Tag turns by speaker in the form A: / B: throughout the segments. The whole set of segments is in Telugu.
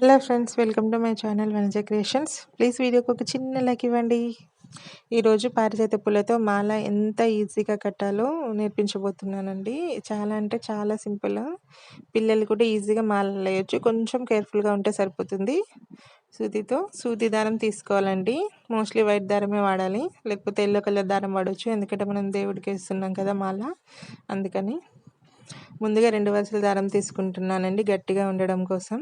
A: Hello friends welcome to my channel Vanaja creations. Please వీడియోకి ఒక చిన్న లైక్ ఇవ్వండి. ఈరోజు పారిజాత పూలతో మాల ఎంత ఈజీగా కట్టాలో నేర్పించబోతున్నానండి. చాలా అంటే చాలా సింపుల్. పిల్లలు కూడా ఈజీగా మాల వేయచ్చు. కొంచెం కేర్ఫుల్గా ఉంటే సరిపోతుంది. సూదితో సూది దారం తీసుకోవాలండి. మోస్ట్లీ వైట్ దారమే వాడాలి. లేకపోతే ఎల్లో కలర్ దారం వాడవచ్చు ఎందుకంటే మనం దేవుడికి వేస్తున్నాం కదా మాల. అందుకని ముందుగా రెండు వరుసల దారం తీసుకుంటున్నానండి గట్టిగా ఉండడం కోసం.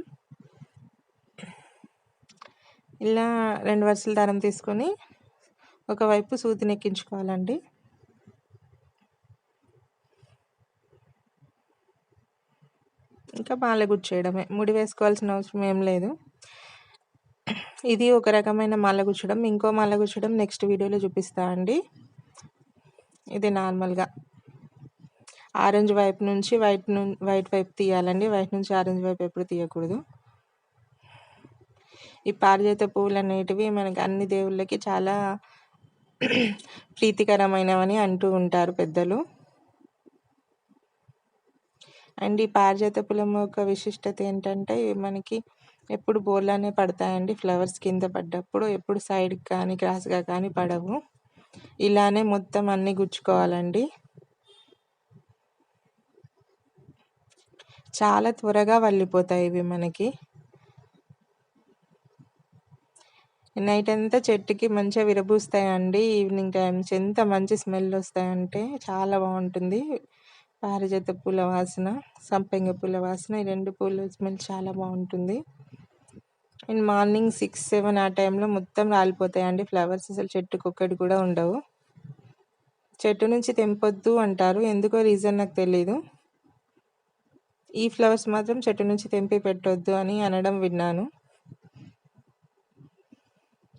A: ఇలా రెండు వరుసల దారం తీసుకొని ఒకవైపు సూదిని ఎక్కించుకోవాలండి. ఇంకా మాల చేయడమే. ముడి వేసుకోవాల్సిన అవసరం ఏం లేదు. ఇది ఒక రకమైన మాల గుచ్చడం. ఇంకో మాల గుచ్చడం నెక్స్ట్ వీడియోలో చూపిస్తా అండి. ఇది నార్మల్గా. ఆరెంజ్ వైపు నుంచి వైట్ వైట్ వైపు తీయాలండి. వైట్ నుంచి ఆరెంజ్ వైపు ఎప్పుడు తీయకూడదు. ఈ పారిజాత పువ్వులు అనేటివి మనకి అన్ని దేవుళ్ళకి చాలా ప్రీతికరమైనవని అంటూ ఉంటారు పెద్దలు. అండ్ ఈ పారిజాత పూలం యొక్క విశిష్టత ఏంటంటే మనకి ఎప్పుడు బోర్లానే పడతాయండి ఫ్లవర్స్ కింద పడ్డప్పుడు ఎప్పుడు సైడ్కి కానీ క్రాస్గా కానీ పడవు. ఇలానే మొత్తం అన్నీ గుచ్చుకోవాలండి. చాలా త్వరగా వల్లిపోతాయి ఇవి మనకి. నైట్ అంతా చెట్టుకి మంచిగా విరబూస్తాయండి. ఈవినింగ్ టైమ్స్ ఎంత మంచి స్మెల్ వస్తాయంటే చాలా బాగుంటుంది. పారిజాత పూల వాసన సంపెంగ పూల వాసన ఈ రెండు పూల స్మెల్ చాలా బాగుంటుంది. అండ్ మార్నింగ్ సిక్స్ సెవెన్ ఆ టైంలో మొత్తం రాలిపోతాయండి ఫ్లవర్స్. అసలు చెట్టుకు ఒక్కటి కూడా ఉండవు. చెట్టు నుంచి తెంపొద్దు అంటారు. ఎందుకో రీజన్ నాకు తెలీదు. ఈ ఫ్లవర్స్ మాత్రం చెట్టు నుంచి తెంపి పెట్టొద్దు అని అనడం విన్నాను.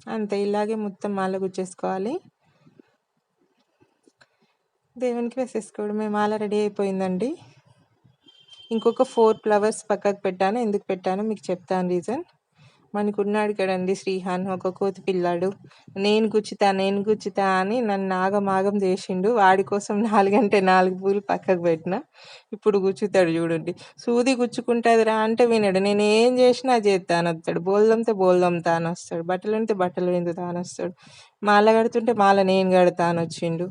A: అంతే ఇలాగే మొత్తం మాల గుచ్చేసుకోవాలి దేవునికి వేసేసుకోవడమే మాల రెడీ అయిపోయిందండి. ఇంకొక ఫోర్ ఫ్లవర్స్ పక్కకు పెట్టాను ఎందుకు పెట్టాను మీకు చెప్తాను రీజన్. మనకున్నాడు కదండి శ్రీహాన్ ఒక కోతి పిల్లాడు. నేను గుచ్చుతా నేను గుచ్చుతా అని నన్ను నాగమాగం చేసిండు. వాడి కోసం నాలుగంటే నాలుగు పూలు పక్కకు పెట్టిన. ఇప్పుడు గుచ్చుతాడు చూడండి. సూది గుచ్చుకుంటుంది రా అంటే వినడు. నేను ఏం చేసినా చేస్తాను వస్తాడు బోల్దంతే బోల్దం తాను వస్తాడు బట్టలు అంటే బట్టలు విందుతా వస్తాడు మాల కడుతుంటే మాల నేను కడతాను వచ్చిండు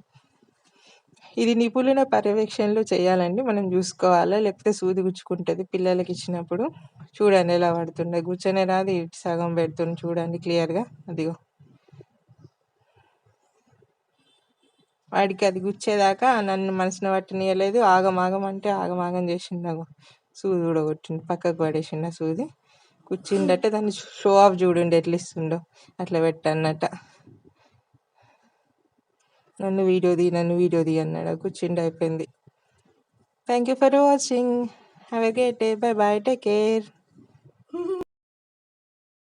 A: ఇది నిపుణుల పర్యవేక్షణలో చేయాలండి. మనం చూసుకోవాలా? లేకపోతే సూది గుచ్చుకుంటుంది పిల్లలకి ఇచ్చినప్పుడు. చూడండి ఎలా పడుతుండే. కూర్చొనే రాదు. ఇటు సగం పెడుతుంది చూడండి క్లియర్గా. అదిగో. వాడికి అది గుచ్చేదాకా నన్ను మనసున పట్టనీయలేదు ఆగమాగం అంటే ఆగమాగం ఆగం చేసిండు. సూది కూడా కొట్టిండు. పక్కకు పడేసిండు సూది. కూర్చుండట దాన్ని షో ఆఫ్ చూడండి ఎట్లా ఇస్తుండో. అట్లా పెట్టన్నట్ట నన్ను వీడియో తీ నన్ను వీడియో తీ అన్నాడు. కూర్చుండి అయిపోయింది. Thank you for watching have a great day bye bye take care